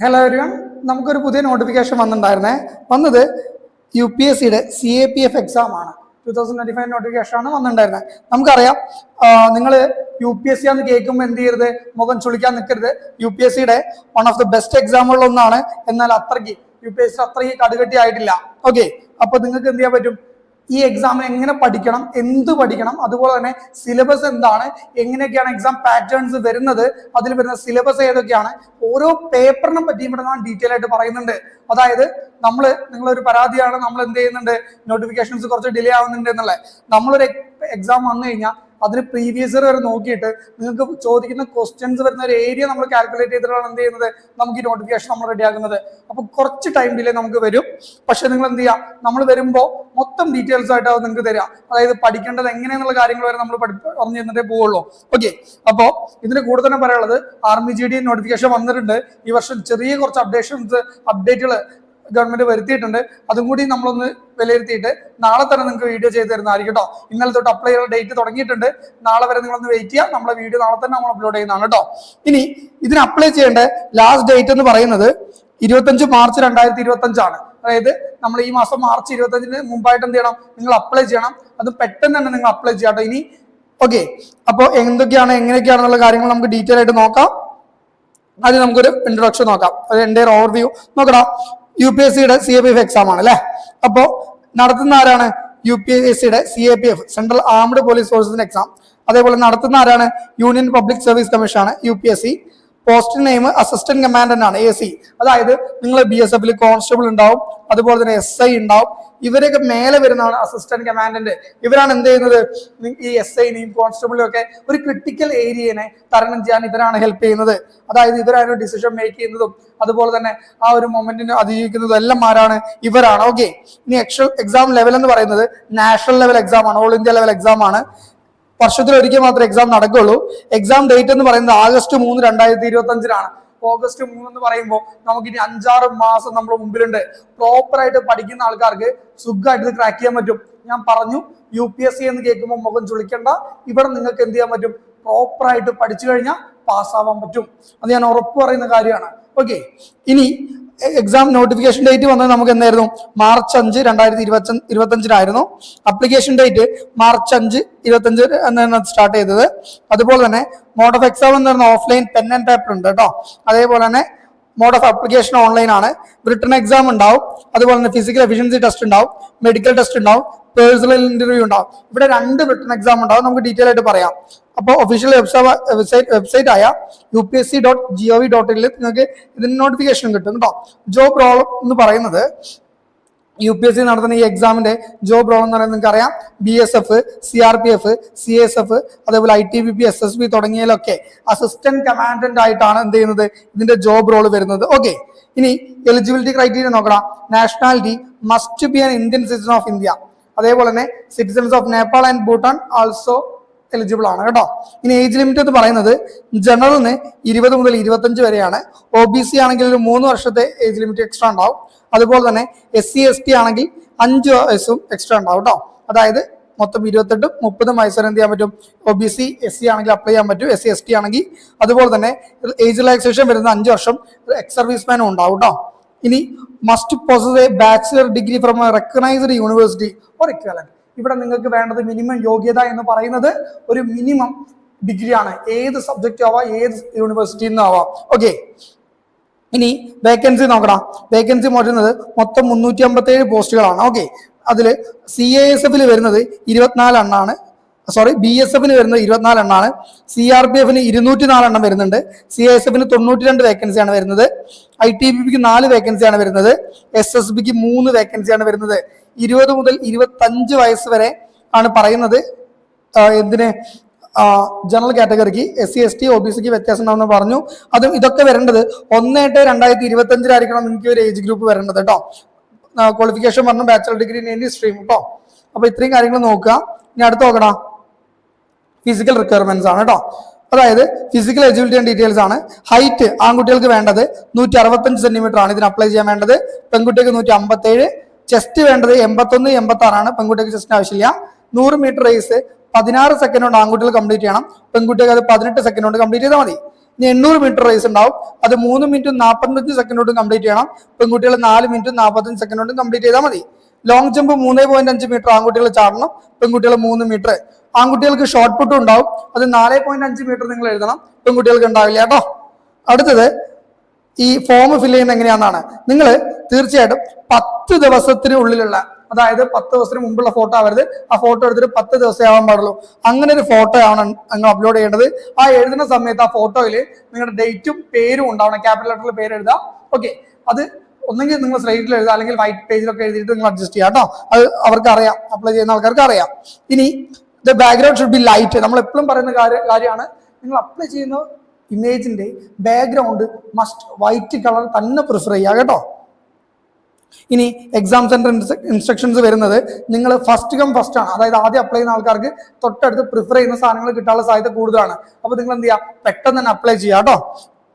Hello everyone നമുക്കൊരു പുതിയ notification വന്നിട്ടുണ്ടായിരുന്നേ. വന്നത് യു പി എസ് സിയുടെ C A P F exam ആണ്. Two thousand twenty five notification ആണ് വന്നിട്ടുണ്ടായിരുന്നത് നമുക്കറിയാം നിങ്ങൾ യു പി എസ് സി ആണെന്ന് കേൾക്കുമ്പോൾ എന്ത് ചെയ്യരുത്? മുഖം ചുളിക്കാൻ നിൽക്കരുത്. യു പി എസ് സിയുടെ വൺ ഓഫ് ദി ബെസ്റ്റ് എക്സാമുകളിലൊന്നാണ് എന്നാൽ അത്രയ്ക്ക് യു പി എസ് സി അത്രയ്ക്ക് കടുകട്ടി ആയിട്ടില്ല. ഓക്കെ അപ്പൊ നിങ്ങൾക്ക് എന്ത് ചെയ്യാൻ പറ്റും? ഈ എക്സാമിന് എങ്ങനെ പഠിക്കണം എന്ത് പഠിക്കണം അതുപോലെ തന്നെ സിലബസ് എന്താണ് എങ്ങനെയൊക്കെയാണ് എക്സാം പാറ്റേൺസ് വരുന്നത് അതിൽ വരുന്ന സിലബസ് ഏതൊക്കെയാണ് ഓരോ പേപ്പറിനെ പറ്റിയും ഇവിടെ ഞാൻ ഡീറ്റെയിൽ ആയിട്ട് പറയുന്നുണ്ട്. അതായത് നമ്മൾ നിങ്ങളൊരു പരാതിയാണ് നമ്മൾ എന്ത് ചെയ്യുന്നുണ്ട് നോട്ടിഫിക്കേഷൻസ് കുറച്ച് ഡിലേ ആവുന്നുണ്ട് എന്നുള്ളത്. നമ്മളൊരു എക്സാം വന്നു കഴിഞ്ഞാൽ അതിന് പ്രീവിയസ് ഇയർ വരെ നോക്കിയിട്ട് നിങ്ങൾക്ക് ചോദിക്കുന്ന ക്വസ്റ്റ്യൻസ് വരുന്ന ഒരു ഏരിയ നമ്മൾ കാൽക്കുലേറ്റ് ചെയ്തിട്ടാണ് എന്ത് ചെയ്യുന്നത്? നമുക്ക് ഈ നോട്ടിഫിക്കേഷൻ നമ്മൾ റെഡിയാക്കുന്നത് അപ്പൊ കുറച്ച് ടൈം ഡിലേ നമുക്ക് വരും. പക്ഷെ നിങ്ങൾ എന്ത് ചെയ്യുക? നമ്മൾ വരുമ്പോൾ മൊത്തം ഡീറ്റെയിൽസ് ആയിട്ട് അത് നിങ്ങൾക്ക് തരാം. അതായത് പഠിക്കേണ്ടത് എങ്ങനെയെന്നുള്ള കാര്യങ്ങൾ വരെ നമ്മൾ പഠി പറഞ്ഞു തന്നിട്ടേ പോവുള്ളൂ. ഓക്കെ അപ്പോൾ ഇതിന് കൂടുതൽ തന്നെ പറയാനുള്ളത് ആർമി ജി ഡി നോട്ടിഫിക്കേഷൻ വന്നിട്ടുണ്ട്. ഈ വർഷം ചെറിയ കുറച്ച് അപ്ഡേഷൻസ് അപ്ഡേറ്റുകൾ ഗവൺമെന്റ് വരുത്തിയിട്ടുണ്ട്. അതും കൂടി നമ്മളൊന്ന് വിലയിരുത്തിയിട്ട് നാളെ തന്നെ നിങ്ങൾക്ക് വീഡിയോ ചെയ്ത് തരുന്നതായിരിക്കും കേട്ടോ. ഇന്നലെ തൊട്ട് അപ്ലൈ ചെയ്യുന്ന ഡേറ്റ് തുടങ്ങിയിട്ടുണ്ട്. നാളെ വരെ നിങ്ങളൊന്ന് വെയിറ്റ് ചെയ്യാം നമ്മളെ വീഡിയോ നാളെ തന്നെ നമ്മൾ അപ്ലോഡ് ചെയ്യുന്നതാണ് കേട്ടോ. ഇനി ഇതിന് അപ്ലൈ ചെയ്യേണ്ട ലാസ്റ്റ് ഡേറ്റ് എന്ന് പറയുന്നത് ഇരുപത്തഞ്ച് മാർച്ച് രണ്ടായിരത്തി ഇരുപത്തി അഞ്ചാണ് അതായത് നമ്മൾ ഈ മാസം മാർച്ച് ഇരുപത്തഞ്ചിന് മുമ്പായിട്ട് എന്ത് ചെയ്യണം? നിങ്ങൾ അപ്ലൈ ചെയ്യണം. അത് പെട്ടെന്ന് തന്നെ നിങ്ങൾ അപ്ലൈ ചെയ്യാട്ടോ ഇനി ഓക്കെ അപ്പോൾ എന്തൊക്കെയാണ് എങ്ങനെയൊക്കെയാണെന്നുള്ള കാര്യങ്ങൾ നമുക്ക് ഡീറ്റെയിൽ ആയിട്ട് നോക്കാം. ആദ്യം നമുക്കൊരു ഇൻട്രൊഡക്ഷൻ നോക്കാം. അത് എന്റെ ഒരു ഓവർവ്യൂ നോക്കടാ. യു പി എസ് സിയുടെ C A P F exam ആണ് അല്ലേ? അപ്പോ നടത്തുന്ന ആരാണ്? യു പി എസ് സിയുടെ C A P F central armed police ഫോഴ്സിന്റെ എക്സാം അതേപോലെ നടത്തുന്ന ആരാണ്? യൂണിയൻ പബ്ലിക് സർവീസ് കമ്മീഷൻ ആണ് U P S C post name assistant commandant ആണ് എ സി അതായത് നിങ്ങൾ ബി എസ് എഫിൽ കോൺസ്റ്റബിൾ ഉണ്ടാവും അതുപോലെ തന്നെ എസ് ഐ ഉണ്ടാവും. ഇവരൊക്കെ മേലെ വരുന്നതാണ് അസിസ്റ്റന്റ് കമാൻഡന്റ് ഇവരാണ് എന്ത് ചെയ്യുന്നത്? ഈ എസ് ഐനെയും കോൺസ്റ്റബിളിനെയും ഒക്കെ ഒരു ക്രിട്ടിക്കൽ ഏരിയനെ തരണം ചെയ്യാൻ ഇവരാണ് ഹെൽപ്പ് ചെയ്യുന്നത്. അതായത് ഇവരാണ് ഡിസിഷൻ മേക്ക് ചെയ്യുന്നതും അതുപോലെ തന്നെ ആ ഒരു മൊമെന്റിനെ അതിജീവിക്കുന്നതും എല്ലാം ആരാണ്? ഇവരാണ്. ഓക്കെ ഇനി എക്സാം ലെവൽ എന്ന് പറയുന്നത് നാഷണൽ ലെവൽ എക്സാം ആണ് ഓൾ ഇന്ത്യ ലെവൽ എക്സാം ആണ്. വർഷത്തിൽ ഒരിക്കൽ മാത്രമേ എക്സാം നടക്കുള്ളൂ എക്സാം ഡേറ്റ് എന്ന് പറയുന്നത് ആഗസ്റ്റ് മൂന്ന് രണ്ടായിരത്തി ഇരുപത്തി അഞ്ചിനാണ് ഓഗസ്റ്റ് മൂന്ന് എന്ന് പറയുമ്പോൾ നമുക്ക് ഇനി അഞ്ചാറ് മാസം നമ്മൾ മുമ്പിലുണ്ട്. പ്രോപ്പർ ആയിട്ട് പഠിക്കുന്ന ആൾക്കാർക്ക് സുഖമായിട്ട് ഇത് ക്രാക്ക് ചെയ്യാൻ പറ്റും. ഞാൻ പറഞ്ഞു യു പി എസ് സി എന്ന് കേൾക്കുമ്പോൾ മുഖം ചുളിക്കണ്ട. ഇവിടെ നിങ്ങൾക്ക് എന്ത് ചെയ്യാൻ പറ്റും? പ്രോപ്പർ ആയിട്ട് പഠിച്ചു കഴിഞ്ഞാൽ പാസ്സാവാൻ പറ്റും. അത് ഞാൻ ഉറപ്പ് പറയുന്ന കാര്യമാണ്. ഓക്കെ ഇനി എക്സാം നോട്ടിഫിക്കേഷൻ ഡേറ്റ് വന്നത് നമുക്ക് എന്തായിരുന്നു? മാർച്ച് അഞ്ച് രണ്ടായിരത്തി ഇരുപത്തി ഇരുപത്തഞ്ചിനായിരുന്നു. അപ്ലിക്കേഷൻ ഡേറ്റ് മാർച്ച് അഞ്ച് ഇരുപത്തഞ്ച് എന്നാണ് സ്റ്റാർട്ട് ചെയ്തത്. അതുപോലെ തന്നെ മോഡ് ഓഫ് എക്സാം എന്ന് പറയുന്ന ഓഫ്ലൈൻ പെൻ ആൻഡ് പേപ്പർ ഉണ്ട് കേട്ടോ. അതേപോലെ തന്നെ മോഡ് ഓഫ് അപ്ലിക്കേഷൻ ഓൺലൈൻ ആണ്. റിട്ടേൺ എക്സാം ഉണ്ടാവും. അതുപോലെ തന്നെ ഫിസിക്കൽ എഫിഷ്യൻസി ടെസ്റ്റ് ഉണ്ടാവും. മെഡിക്കൽ ടെസ്റ്റ് ഉണ്ടാവും. പേഴ്സണൽ ഇന്റർവ്യൂ ഉണ്ടാവും. ഇവിടെ രണ്ട് റിട്ടേൺ എക്സാം ഉണ്ടാവും. നമുക്ക് ഡീറ്റെയിൽ ആയിട്ട് പറയാം. അപ്പോൾ ഒഫീഷ്യൽ വെബ്സൈറ്റ് വെബ്സൈറ്റ് ആയ U P S C dot G O V dot ഇനിൽ നിങ്ങൾക്ക് ഇതിന് നോട്ടിഫിക്കേഷൻ കിട്ടും കേട്ടോ ജോബ് റോൾ എന്ന് പറയുന്നത് യു പി എസ് സി നടത്തുന്ന ഈ എക്സാമിന്റെ ജോബ് റോൾ എന്ന് പറയുന്നത് നിങ്ങൾക്ക് അറിയാം B S F C R P F C S F അതേപോലെ I T B P S S B തുടങ്ങിയതിലൊക്കെ assistant commandant ആയിട്ടാണ് എന്ത് ചെയ്യുന്നത്? ഇതിന്റെ ജോബ് റോൾ വരുന്നത്. ഓക്കെ ഇനി എലിജിബിലിറ്റി ക്രൈറ്റീരിയ നോക്കണം. Nationality must be an Indian citizen of India അതേപോലെ തന്നെ citizens of Nepal and Bhutan also eligible ആണ് കേട്ടോ. ഇനി ഏജ് ലിമിറ്റ് എന്ന് പറയുന്നത് ജനറലിന് ഇരുപത് മുതൽ ഇരുപത്തഞ്ച് വരെയാണ്. ഒ ബി സി ആണെങ്കിൽ ഒരു മൂന്ന് വർഷത്തെ ഏജ് ലിമിറ്റ് എക്സ്ട്രാ ഉണ്ടാവും. അതുപോലെ തന്നെ എസ് സി എസ് ടി ആണെങ്കിൽ അഞ്ച് വയസ്സും എക്സ്ട്രാ ഉണ്ടാവും കേട്ടോ. അതായത് മൊത്തം ഇരുപത്തെട്ടും മുപ്പതും വയസ്സ് വരെ എന്ത് ചെയ്യാൻ പറ്റും? O B C S C ആണെങ്കിൽ അപ്ലൈ ചെയ്യാൻ പറ്റും. എസ് സി എസ് ടി ആണെങ്കിൽ അതുപോലെ തന്നെ ഏജ് റിലാക്സേഷൻ വരുന്ന അഞ്ച് വർഷം എക്സ് സർവീസ്മാനും ഉണ്ടാവും കേട്ടോ. ഇനി must possess a bachelor degree from a recognised university or equivalent ഇവിടെ നിങ്ങൾക്ക് വേണ്ടത് മിനിമം യോഗ്യത എന്ന് പറയുന്നത് ഒരു മിനിമം ഡിഗ്രിയാണ് ഏത് സബ്ജക്റ്റ് ആവാം ഏത് യൂണിവേഴ്സിറ്റിയിൽ നിന്ന് ആവാം. ഓക്കെ ഇനി വേക്കൻസി നോക്കണം വേക്കൻസി മാറ്റുന്നത് മൊത്തം മുന്നൂറ്റി അമ്പത്തി ഏഴ് പോസ്റ്റുകളാണ് ഓക്കെ അതിൽ സി എ എസ് എഫിൽ വരുന്നത് ഇരുപത്തിനാല് എണ്ണാണ്. സോറി ബി എസ് എഫിന് വരുന്നത് ഇരുപത്തിനാല് എണ്ണാണ്. സി ആർ പി എഫിന് ഇരുന്നൂറ്റി നാല് എണ്ണം വരുന്നുണ്ട്. സി എസ് എഫിന് തൊണ്ണൂറ്റി രണ്ട് വേക്കൻസിയാണ് വരുന്നത്. ഐ ടി ബി പിക്ക് നാല് വേക്കൻസിയാണ് വരുന്നത്. എസ് എസ് ബിക്ക് മൂന്ന് വേക്കൻസിയാണ് വരുന്നത്. ഇരുപത് മുതൽ ഇരുപത്തഞ്ച് വയസ്സ് വരെ ആണ് പറയുന്നത്. എന്തിന്? General കാറ്റഗറിക്ക് S C S T O B സിക്ക് വ്യത്യാസം ഉണ്ടാവുമെന്ന് പറഞ്ഞു. അതും ഇതൊക്കെ വരേണ്ടത് ഒന്ന് എട്ട് രണ്ടായിരത്തി ഇരുപത്തി അഞ്ചിലായിരിക്കണം നിങ്ങൾക്ക് ഒരു ഏജ് ഗ്രൂപ്പ് വരേണ്ടത് കേട്ടോ ക്വാളിഫിക്കേഷൻ പറഞ്ഞു bachelor degree in any stream കേട്ടോ അപ്പൊ ഇത്രയും കാര്യങ്ങൾ നോക്കുക. ഇനി അടുത്ത് നോക്കടാ. ഫിസിക്കൽ റിക്വയർമെന്റ്സ് ആണ് കേട്ടോ അതായത് ഫിസിക്കൽ എജിബിലിറ്റി ആൻഡ് ഡീറ്റെയിൽസ് ആണ്. ഹൈറ്റ് ആൺകുട്ടികൾക്ക് വേണ്ടത് നൂറ്റി അറുപത്തഞ്ച് സെന്റിമീറ്റർ ആണ് ഇതിന് അപ്ലൈ ചെയ്യാൻ വേണ്ടത്. പെൺകുട്ടികൾക്ക് നൂറ്റി അമ്പത്തേഴ് ചെസ്റ്റ് വേണ്ടത് എൺപത്തൊന്ന് എൺപത്തി ആറാണ് പെൺകുട്ടിക്ക് ചെസ്റ്റിന് ആവശ്യമില്ല. നൂറ് മീറ്റർ റേസ് പതിനാറ് സെക്കൻഡ് കൊണ്ട് ആൺകുട്ടികൾ കംപ്ലീറ്റ് ചെയ്യണം. പെൺകുട്ടികൾ അത് പതിനെട്ട് സെക്കൻഡ് കൊണ്ട് കംപ്ലീറ്റ് ചെയ്താൽ മതി. ഇനി എണ്ണൂറ് മീറ്റർ റേസ് ഉണ്ടാവും. അത് മൂന്ന് മിനിറ്റ് നാൽപ്പത്തഞ്ച് സെക്കൻഡ് കൊണ്ട് കംപ്ലീറ്റ് ചെയ്യണം. പെൺകുട്ടികൾ നാല് മിനിറ്റ് നാൽപ്പത്തഞ്ച് സെക്കൻഡ് കൊണ്ട് കംപ്ലീറ്റ് ചെയ്താൽ മതി. ലോങ് ജമ്പ് മൂന്ന് പോയിന്റ് അഞ്ച് മീറ്റർ ആൺകുട്ടികൾ ചാടണം. പെൺകുട്ടികൾ മൂന്ന് മീറ്റർ ആൺകുട്ടികൾക്ക് ഷോർട്ട് പുട്ടും ഉണ്ടാവും. അത് നാല് പോയിന്റ് അഞ്ച് മീറ്റർ നിങ്ങൾ എഴുതണം. പെൺകുട്ടികൾക്ക് ഉണ്ടാവില്ല കേട്ടോ. അടുത്തത് ഈ ഫോം ഫില്ല് ചെയ്യുന്നത് എങ്ങനെയാണെന്നാണ്. നിങ്ങൾ തീർച്ചയായിട്ടും പത്ത് ദിവസത്തിന് ഉള്ളിലുള്ള അതായത് പത്ത് ദിവസത്തിന് മുമ്പുള്ള ഫോട്ടോ ആവരുത്. ആ ഫോട്ടോ എടുത്തിട്ട് പത്ത് ദിവസം ആവാൻ പാടുള്ളൂ. അങ്ങനെ ഒരു ഫോട്ടോ ആണ് നിങ്ങൾ അപ്ലോഡ് ചെയ്യേണ്ടത്. ആ എഴുതുന്ന സമയത്ത് ആ ഫോട്ടോയിൽ നിങ്ങളുടെ ഡേറ്റും പേരും ഉണ്ടാവണം. ക്യാപിറ്റൽ ലെറ്ററിൽ പേര് എഴുതാം ഓക്കെ അത് ഒന്നെങ്കിൽ നിങ്ങൾ സ്ലൈറ്റിൽ എഴുതുക. അല്ലെങ്കിൽ വൈറ്റ് പേജിലൊക്കെ എഴുതിയിട്ട് നിങ്ങൾ അഡ്ജസ്റ്റ് ചെയ്യാം കേട്ടോ. അത് അവർക്ക് അറിയാം അപ്ലൈ ചെയ്യുന്ന ആൾക്കാർക്ക് അറിയാം ഇനി the background should be light നമ്മൾ എപ്പോഴും പറയുന്ന കാര്യ കാര്യമാണ്. നിങ്ങൾ അപ്ലൈ ചെയ്യുന്ന ഇമേജിന്റെ ബാക്ക്ഗ്രൗണ്ട് മസ്റ്റ് വൈറ്റ് കളർ തന്നെ പ്രിഫർ ചെയ്യുക കേട്ടോ. ഇനി എക്സാം സെന്റർ ഇൻസ്ട്രക്ഷൻസ് വരുന്നത് നിങ്ങൾ ഫസ്റ്റ് കം ഫസ്റ്റ് ആണ്. അതായത് ആദ്യം അപ്ലൈ ചെയ്യുന്ന ആൾക്കാർക്ക് തൊട്ടടുത്ത് പ്രിഫർ ചെയ്യുന്ന സാധനങ്ങൾ കിട്ടാനുള്ള സാധ്യത കൂടുതലാണ്. അപ്പോൾ നിങ്ങൾ എന്ത് ചെയ്യുക? പെട്ടെന്ന് തന്നെ അപ്ലൈ ചെയ്യുക കേട്ടോ.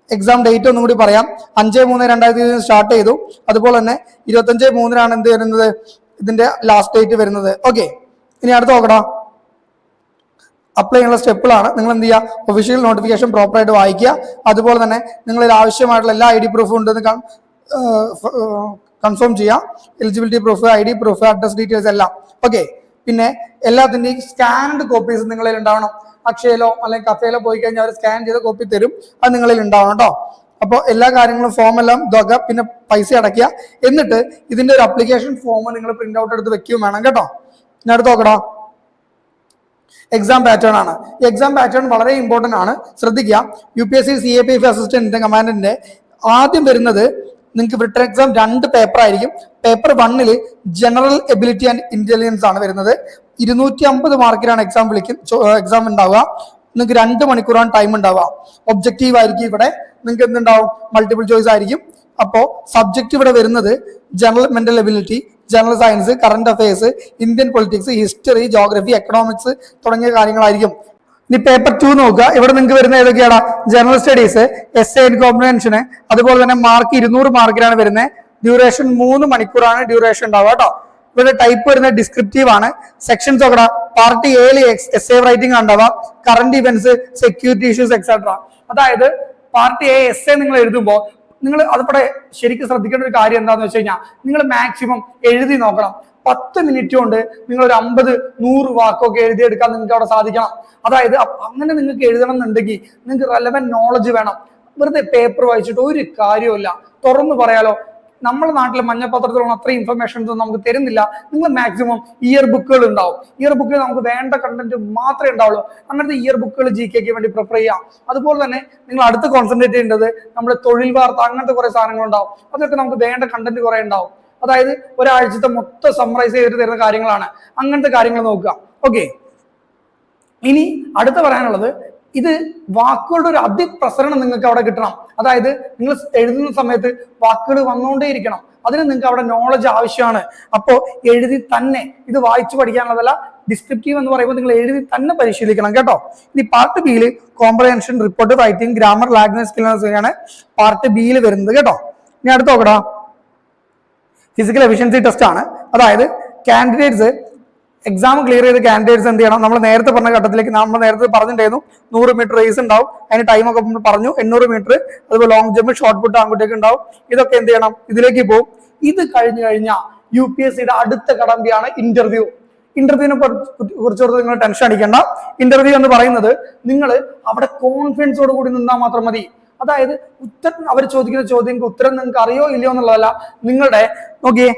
എക്സാം ഡേറ്റ് ഒന്നും കൂടി പറയാം. അഞ്ച് മൂന്ന് രണ്ടായിരത്തി ഇരുപത് സ്റ്റാർട്ട് ചെയ്തു. അതുപോലെ തന്നെ ഇരുപത്തഞ്ച് മൂന്നിനാണ് എന്ത് വരുന്നത്? ഇതിന്റെ ലാസ്റ്റ് ഡേറ്റ് വരുന്നത്. ഓക്കെ ഇനി അടുത്ത് നോക്കടാ. അപ്ലൈ ചെയ്യാനുള്ള സ്റ്റെപ്പുകളാണ് നിങ്ങൾ എന്ത് ചെയ്യുക? ഒഫീഷ്യൽ നോട്ടിഫിക്കേഷൻ പ്രോപ്പറായിട്ട് വായിക്കുക. അതുപോലെ തന്നെ നിങ്ങളിൽ ആവശ്യമായിട്ടുള്ള എല്ലാ ഐ ഡി പ്രൂഫും ഉണ്ടെന്ന് കൺഫേം ചെയ്യാം. Eligibility proof I D proof address details എല്ലാം. ഓക്കെ പിന്നെ എല്ലാത്തിന്റെയും സ്കാൻഡ് കോപ്പീസ് നിങ്ങളിൽ ഉണ്ടാവണം. അക്ഷയയിലോ അല്ലെങ്കിൽ കഫേയിലോ പോയി കഴിഞ്ഞാൽ അവർ സ്കാൻ ചെയ്ത കോപ്പി തരും. അത് നിങ്ങളിൽ ഉണ്ടാവണം കേട്ടോ അപ്പോൾ എല്ലാ കാര്യങ്ങളും ഫോം എല്ലാം ഇതാക്കുക. പിന്നെ പൈസ അടയ്ക്കുക. എന്നിട്ട് ഇതിന്റെ ഒരു അപ്ലിക്കേഷൻ ഫോം നിങ്ങൾ പ്രിന്റ് ഔട്ട് എടുത്ത് വെക്കുകയും വേണം കേട്ടോ. ഞാൻ എടുത്ത് നോക്കടാ. എക്സാം പാറ്റേൺ ആണ്. എക്സാം പാറ്റേൺ വളരെ ഇമ്പോർട്ടന്റ് ആണ്. ശ്രദ്ധിക്കുക. U P S C C A P F അസിസ്റ്റന്റിന്റെ കമാൻഡന്റിന്റെ ആദ്യം വരുന്നത് നിങ്ങൾക്ക് റിട്ടേൺ എക്സാം രണ്ട് പേപ്പർ ആയിരിക്കും. പേപ്പർ വണ്ണിൽ ജനറൽ എബിലിറ്റി ആൻഡ് ഇന്റലിജൻസ് ആണ് വരുന്നത്. ഇരുന്നൂറ്റി അമ്പത് മാർക്കിലാണ് എക്സാം വിളിക്കും എക്സാം ഉണ്ടാവുക. നിങ്ങൾക്ക് രണ്ട് മണിക്കൂറാണ് ടൈം ഉണ്ടാവുക. ഒബ്ജക്റ്റീവ് ആയിരിക്കും ഇവിടെ. നിങ്ങൾക്ക് എന്തുണ്ടാവും? മൾട്ടിപ്പിൾ ചോയ്സ് ആയിരിക്കും. അപ്പോൾ സബ്ജക്റ്റ് ഇവിടെ വരുന്നത് general mental ability general science current affairs Indian politics history geography economics തുടങ്ങിയ കാര്യങ്ങളായിരിക്കും. ഇനി പേപ്പർ ടു നോക്കുക. ഇവിടെ നിങ്ങൾക്ക് വരുന്ന ഏതൊക്കെയാണ് ജനറൽ സ്റ്റഡീസ് എസ് എ കോമ്പിനേഷന് അതുപോലെ തന്നെ മാർക്ക് ഇരുന്നൂറ് മാർക്കിലാണ് വരുന്നത്. ഡ്യൂറേഷൻ മൂന്ന് മണിക്കൂറാണ് ഡ്യൂറേഷൻ ഉണ്ടാവുക കേട്ടോ. ഇവിടെ ടൈപ്പ് വരുന്നത് ഡിസ്ക്രിപ്റ്റീവ് ആണ്. സെക്ഷൻസ് ഒക്കെ പാർട്ട് എയിൽ എസ് എ റൈറ്റിംഗ് ഉണ്ടാവുക. Current events security issues etcetera അതായത് പാർട്ട് എ എസ് എ നിങ്ങൾ എഴുതുമ്പോൾ നിങ്ങൾ അതിവിടെ ശരിക്കും ശ്രദ്ധിക്കേണ്ട ഒരു കാര്യം എന്താണെന്ന് വെച്ച് കഴിഞ്ഞാൽ നിങ്ങൾ മാക്സിമം എഴുതി നോക്കണം. പത്ത് മിനിറ്റ് കൊണ്ട് നിങ്ങൾ ഒരു അമ്പത് നൂറ് വാക്കൊക്കെ എഴുതിയെടുക്കാൻ നിങ്ങൾക്ക് അവിടെ സാധിക്കണം. അതായത് അങ്ങനെ നിങ്ങൾക്ക് എഴുതണം എന്നുണ്ടെങ്കിൽ നിങ്ങൾക്ക് റെലവന്റ് നോളജ് വേണം. വെറുതെ പേപ്പർ വായിച്ചിട്ട് ഒരു കാര്യമില്ല തുറന്നു പറയാലോ നമ്മുടെ നാട്ടിലെ മഞ്ഞപ്പത്രത്തിലുള്ള അത്രയും ഇൻഫർമേഷൻ ഒന്നും നമുക്ക് തരുന്നില്ല. നിങ്ങൾ മാക്സിമം ഇയർ ബുക്കുകൾ ഉണ്ടാവും. ഇയർ ബുക്കിൽ നമുക്ക് വേണ്ട കണ്ടന്റ് മാത്രമേ ഉണ്ടാവുള്ളൂ. അങ്ങനത്തെ ഇയർ ബുക്കുകൾ ജി കെക്ക് വേണ്ടി പ്രിഫർ ചെയ്യാം അതുപോലെ തന്നെ നിങ്ങൾ അടുത്ത് കോൺസെൻട്രേറ്റ് ചെയ്യേണ്ടത് നമ്മുടെ തൊഴിൽ വാർത്ത അങ്ങനത്തെ കുറെ സാധനങ്ങൾ ഉണ്ടാവും. അതൊക്കെ നമുക്ക് വേണ്ട കണ്ടന്റ് കുറെ ഉണ്ടാവും. അതായത് ഒരാഴ്ചത്തെ മൊത്തം സമ്മറൈസ് ചെയ്തിട്ട് തരുന്ന കാര്യങ്ങളാണ്. അങ്ങനത്തെ കാര്യങ്ങൾ നോക്കുക. ഓക്കെ ഇനി അടുത്ത പറയാനുള്ളത് ഇത് വാക്കുകളുടെ ഒരു അതിപ്രസരണം നിങ്ങൾക്ക് അവിടെ കിട്ടണം. അതായത് നിങ്ങൾ എഴുതുന്ന സമയത്ത് വാക്കുകൾ വന്നുകൊണ്ടേയിരിക്കണം. അതിന് നിങ്ങൾക്ക് അവിടെ നോളജ് ആവശ്യമാണ്. അപ്പോൾ എഴുതി തന്നെ ഇത് വായിച്ചു പഠിക്കാനുള്ളതല്ല ഡിസ്ക്രിപ്റ്റീവ് എന്ന് പറയുമ്പോൾ നിങ്ങൾ എഴുതി തന്നെ പരിശീലിക്കണം കേട്ടോ. ഇനി പാർട്ട് ബിയിൽ comprehension report writing grammar language സ്കില്ലാണ് part ബിയിൽ വരുന്നത് കേട്ടോ. ഇനി അടുത്ത് നോക്കടാ. ഫിസിക്കൽ എഫിഷ്യൻസി ടെസ്റ്റ് ആണ്. അതായത് കാൻഡിഡേറ്റ്സ് എക്സാം ക്ലിയർ ചെയ്ത് കാൻഡിഡേറ്റ്സ് എന്ത് ചെയ്യണം? നമ്മൾ നേരത്തെ പറഞ്ഞ ഘട്ടത്തിലേക്ക് നമ്മൾ നേരത്തെ പറഞ്ഞിട്ടുണ്ടായിരുന്നു. നൂറ് മീറ്റർ റേസ് ഉണ്ടാവും. അതിന് ടൈമൊക്കെ നമ്മൾ പറഞ്ഞു. എണ്ണൂറ് മീറ്റർ അതുപോലെ ലോങ് ജമ്പ് ഷോർട്ട് പുട്ട് ആൺകുട്ടിയൊക്കെ ഉണ്ടാവും. ഇതൊക്കെ എന്ത് ചെയ്യണം? ഇതിലേക്ക് പോകും. ഇത് കഴിഞ്ഞു കഴിഞ്ഞാൽ യു പി എസ് സിയുടെ അടുത്ത കടമ്പയാണ് ഇന്റർവ്യൂ ഇന്റർവ്യൂവിനെ കുറിച്ചോട് നിങ്ങൾ ടെൻഷൻ അടിക്കേണ്ട. ഇന്റർവ്യൂ എന്ന് പറയുന്നത് നിങ്ങൾ അവിടെ കോൺഫിഡൻസോട് കൂടി നിന്നാൽ മാത്രം മതി. അതായത് ഉത്തരം അവർ ചോദിക്കുന്ന ചോദ്യങ്ങൾക്ക് ഉത്തരം നിങ്ങൾക്ക് അറിയോ ഇല്ലയോ എന്നുള്ളതല്ല. നിങ്ങളുടെ നോക്കിയേ.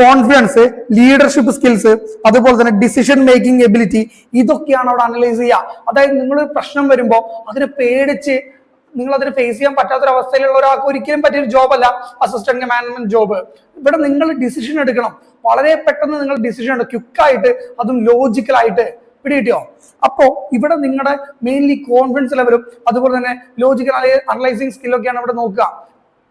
കോൺഫിഡൻസ് ലീഡർഷിപ്പ് സ്കിൽസ് അതുപോലെ തന്നെ ഡിസിഷൻ മേക്കിംഗ് എബിലിറ്റി ഇതൊക്കെയാണ് അവിടെ അനലൈസ് ചെയ്യുക. അതായത് നിങ്ങൾ പ്രശ്നം വരുമ്പോൾ അതിനെ പേടിച്ച് നിങ്ങൾ അതിന് ഫേസ് ചെയ്യാൻ പറ്റാത്തൊരവസ്ഥയിലുള്ള ഒരാൾക്ക് ഒരിക്കലും പറ്റിയൊരു ജോബ് അല്ല അസിസ്റ്റന്റ് മാനേജ്മെന്റ് ജോബ് ഇവിടെ നിങ്ങൾ ഡിസിഷൻ എടുക്കണം. വളരെ പെട്ടെന്ന് നിങ്ങൾ ഡിസിഷൻ എടുക്കും ക്യുക്കായിട്ട് അതും ലോജിക്കലായിട്ട് പിടികിട്ടിയോ അപ്പോ ഇവിടെ നിങ്ങളുടെ മെയിൻലി കോൺഫിഡൻസ് ലെവലും അതുപോലെ തന്നെ ലോജിക്കൽ അനലൈസിങ് സ്കില്ലൊക്കെയാണ് ഇവിടെ നോക്കുക.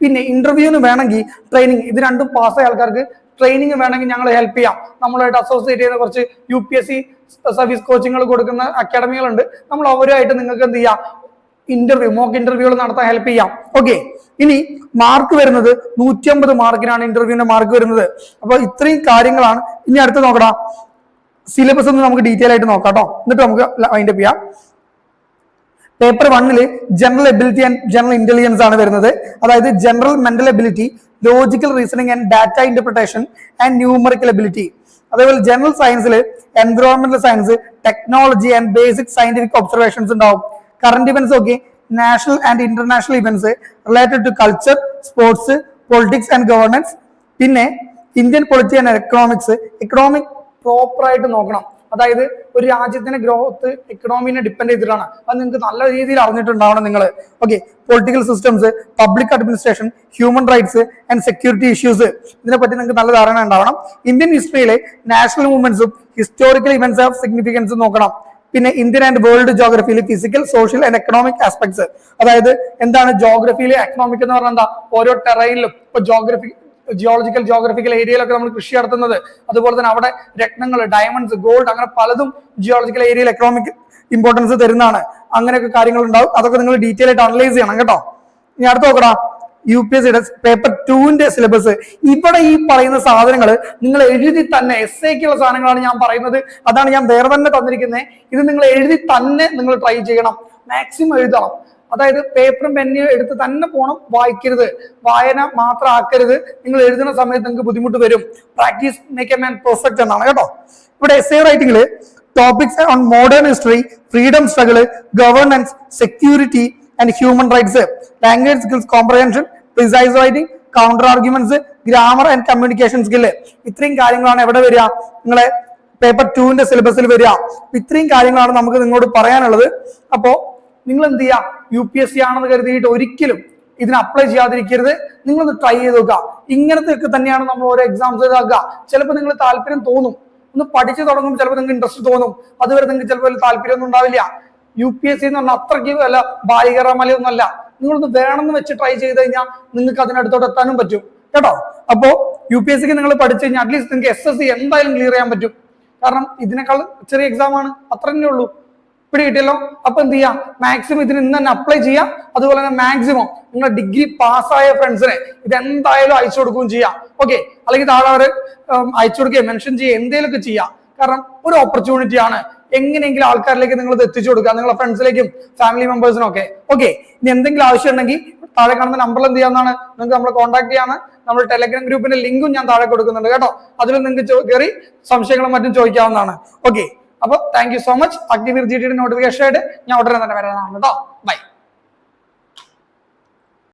പിന്നെ ഇന്റർവ്യൂവിന് വേണമെങ്കിൽ ട്രെയിനിങ് ഇത് രണ്ടും പാസ്സായ ആൾക്കാർക്ക് ട്രെയിനിങ് വേണമെങ്കിൽ ഞങ്ങൾ ഹെൽപ്പ് ചെയ്യാം. നമ്മളായിട്ട് അസോസിയേറ്റ് ചെയ്യുന്ന കുറച്ച് U P S C service കോച്ചിങ്ങൾ കൊടുക്കുന്ന അക്കാഡമികളുണ്ട് നമ്മൾ അവരുമായിട്ട് നിങ്ങൾക്ക് എന്ത് ചെയ്യാം? ഇന്റർവ്യൂ മോക്ക് ഇന്റർവ്യൂകൾ നടത്താൻ ഹെൽപ്പ് ചെയ്യാം. ഓക്കെ ഇനി മാർക്ക് വരുന്നത് നൂറ്റി അമ്പത് മാർക്കിനാണ് ഇന്റർവ്യൂവിന്റെ മാർക്ക് വരുന്നത്. അപ്പൊ ഇത്രയും കാര്യങ്ങളാണ്. ഇനി അടുത്ത് നോക്കടാ. സിലബസ് ഒന്ന് നമുക്ക് ഡീറ്റെയിൽ ആയിട്ട് നോക്കാം കേട്ടോ എന്നിട്ട് നമുക്ക് വൈൻഡപ്പ് ചെയ്യാം. പേപ്പർ വണ്ണിൽ general ability and general intelligence ആണ് വരുന്നത്. അതായത് general mental ability logical reasoning and data interpretation and numerical ability അതേപോലെ ജനറൽ സയൻസിൽ environmental science technology and basic scientific observations ഉണ്ടാവും. കറന്റ് ഇവന്റ്സ് ഒക്കെ national and international events related to culture sports politics and governance പിന്നെ Indian polity and economics economic പ്രോപ്പറായിട്ട് നോക്കണം. അതായത് ഒരു രാജ്യത്തിന്റെ ഗ്രോത്ത് എക്കണോമിനെ ഡിപ്പെൻഡ് ചെയ്തിട്ടാണ്. അത് നിങ്ങൾക്ക് നല്ല രീതിയിൽ അറിഞ്ഞിട്ടുണ്ടാവണം നിങ്ങൾ. Okay political systems public administration human rights and security issues ഇതിനെപ്പറ്റി നിങ്ങൾക്ക് നല്ല ധാരണ ഉണ്ടാവണം. ഇന്ത്യൻ ഹിസ്റ്ററിയിലെ നാഷണൽ മൂവ്മെന്റ്സും ഹിസ്റ്റോറിക്കൽ ഇവന്റ്സ് ഓഫ് സിഗ്നിഫിക്കൻസ് നോക്കണം. പിന്നെ Indian and world ജോഗ്രഫിയിലെ physical social and economic aspects അതായത് എന്താണ് ജോഗ്രഫിയിലെ എക്കണോമിക് എന്ന് പറഞ്ഞാൽ എന്താ? ഓരോ ടെറൈനിലും ഇപ്പൊ ജോഗ്രഫി ജിയോളജിക്കൽ ജോഗ്രഫിക്കൽ ഏരിയയിലൊക്കെ നമ്മൾ കൃഷി നടത്തുന്നത്. അതുപോലെ തന്നെ അവിടെ രത്നങ്ങൾ ഡയമണ്ട്സ് ഗോൾഡ് അങ്ങനെ പലതും ജിയോളജിക്കൽ ഏരിയയിൽ എക്കണോമിക് ഇമ്പോർട്ടൻസ് തരുന്നതാണ്. അങ്ങനെയൊക്കെ കാര്യങ്ങൾ ഉണ്ടാവും. അതൊക്കെ നിങ്ങൾ ഡീറ്റെയിൽ ആയിട്ട് അനലൈസ് ചെയ്യണം കേട്ടോ. ഇനി അടുത്ത് നോക്കടാ. യു പി എസ് സിയുടെ പേപ്പർ ടുവിന്റെ സിലബസ് ഇവിടെ ഈ പറയുന്ന സാധനങ്ങൾ നിങ്ങൾ എഴുതി തന്നെ എസ് ഐക്കുള്ള സാധനങ്ങളാണ് ഞാൻ പറയുന്നത്. അതാണ് ഞാൻ വേറെ തന്നെ തന്നിരിക്കുന്നത് ഇത് നിങ്ങൾ എഴുതി തന്നെ നിങ്ങൾ ട്രൈ ചെയ്യണം. മാക്സിമം എഴുതണം. അതായത് പേപ്പറും പെന്നും എടുത്ത് തന്നെ പോണം വായിക്കരുത്. വായന മാത്രം ആക്കരുത്. നിങ്ങൾ എഴുതുന്ന സമയത്ത് നിങ്ങൾക്ക് ബുദ്ധിമുട്ട് വരും. Practice make a man perfect എന്നാണ് കേട്ടോ. ഇവിടെ S I റൈറ്റിംഗിൽ topics on modern history freedom struggle governance security and human rights language skills comprehension precis writing counter arguments grammar and communication skill ഇത്രയും കാര്യങ്ങളാണ് എവിടെ വരിക? നിങ്ങളെ പേപ്പർ ടുവിന്റെ സിലബസിൽ വരിക. ഇത്രയും കാര്യങ്ങളാണ് നമുക്ക് നിങ്ങളോട് പറയാനുള്ളത്. അപ്പോ നിങ്ങൾ എന്ത് ചെയ്യുക? യു പി എസ് സി ആണെന്ന് കരുതിയിട്ട് ഒരിക്കലും ഇതിന് അപ്ലൈ ചെയ്യാതിരിക്കരുത്. നിങ്ങളൊന്ന് ട്രൈ ചെയ്ത് നോക്കുക. ഇങ്ങനത്തെ ഒക്കെ തന്നെയാണ് നമ്മൾ ഓരോ എക്സാംസ് ഇതാക്കുക ചിലപ്പോൾ നിങ്ങൾ താല്പര്യം തോന്നും. ഒന്ന് പഠിച്ചു തുടങ്ങുമ്പോൾ ചിലപ്പോൾ നിങ്ങൾക്ക് ഇൻട്രസ്റ്റ് തോന്നും. അതുവരെ നിങ്ങൾക്ക് ചിലപ്പോൾ താല്പര്യമൊന്നും ഉണ്ടാവില്ല. യു പി എസ് സി എന്ന് പറഞ്ഞാൽ അത്രയ്ക്ക് അല്ല ബാലികറമലയൊന്നും അല്ല. നിങ്ങളൊന്ന് വേണമെന്ന് വെച്ച് ട്രൈ ചെയ്ത് കഴിഞ്ഞാൽ നിങ്ങൾക്ക് അതിനടുത്തോട്ട് എത്താനും പറ്റും. കേട്ടോ? അപ്പോൾ യു പി എസ് സിക്ക് നിങ്ങൾ പഠിച്ചു കഴിഞ്ഞാൽ അറ്റ്ലീസ്റ്റ് നിങ്ങൾക്ക് എസ് എസ് സി എന്തായാലും ക്ലിയർ ചെയ്യാൻ പറ്റും. കാരണം ഇതിനേക്കാൾ ചെറിയ എക്സാമാണ് അത്ര തന്നെ ഉള്ളൂ. പിടി കിട്ടിയല്ലോ. അപ്പൊ എന്ത് ചെയ്യാം? മാക്സിമം ഇതിന് ഇന്ന് തന്നെ അപ്ലൈ ചെയ്യാം. അതുപോലെ തന്നെ മാക്സിമം നിങ്ങളുടെ ഡിഗ്രി പാസ്സായ ഫ്രണ്ട്സിനെ ഇത് എന്തായാലും അയച്ചു കൊടുക്കുകയും ചെയ്യാം. ഓക്കെ അല്ലെങ്കിൽ താഴെ അവർ അയച്ചു കൊടുക്കുകയും മെൻഷൻ ചെയ്യുക എന്തെങ്കിലുമൊക്കെ ചെയ്യാം. കാരണം ഒരു ഓപ്പർച്യൂണിറ്റി ആണ്. എങ്ങനെയെങ്കിലും ആൾക്കാരിലേക്ക് നിങ്ങൾ ഇത് എത്തിച്ചു കൊടുക്കുക. നിങ്ങളുടെ ഫ്രണ്ട്സിലേക്കും ഫാമിലി മെമ്പേഴ്സിനും ഒക്കെ. ഓക്കെ ഇനി എന്തെങ്കിലും ആവശ്യം ഉണ്ടെങ്കിൽ താഴെ കാണുന്ന നമ്പറിൽ എന്ത് ചെയ്യാവുന്നതാണ് നിങ്ങൾക്ക് നമ്മളെ കോൺടാക്ട് ചെയ്യാണ് നമ്മൾ ടെലഗ്രാം ഗ്രൂപ്പിന്റെ ലിങ്കും ഞാൻ താഴെ കൊടുക്കുന്നുണ്ട് കേട്ടോ. അതിൽ നിങ്ങൾക്ക് കയറി സംശയങ്ങളും മറ്റും ചോദിക്കാവുന്നതാണ്. ഓക്കെ അപ്പൊ thank you so much Agniveer G ഡിയുടെ നോട്ടിഫിക്കേഷൻ ആയിട്ട് ഞാൻ ഉടനെ തന്നെ വരാനാണ് കേട്ടോ ബൈ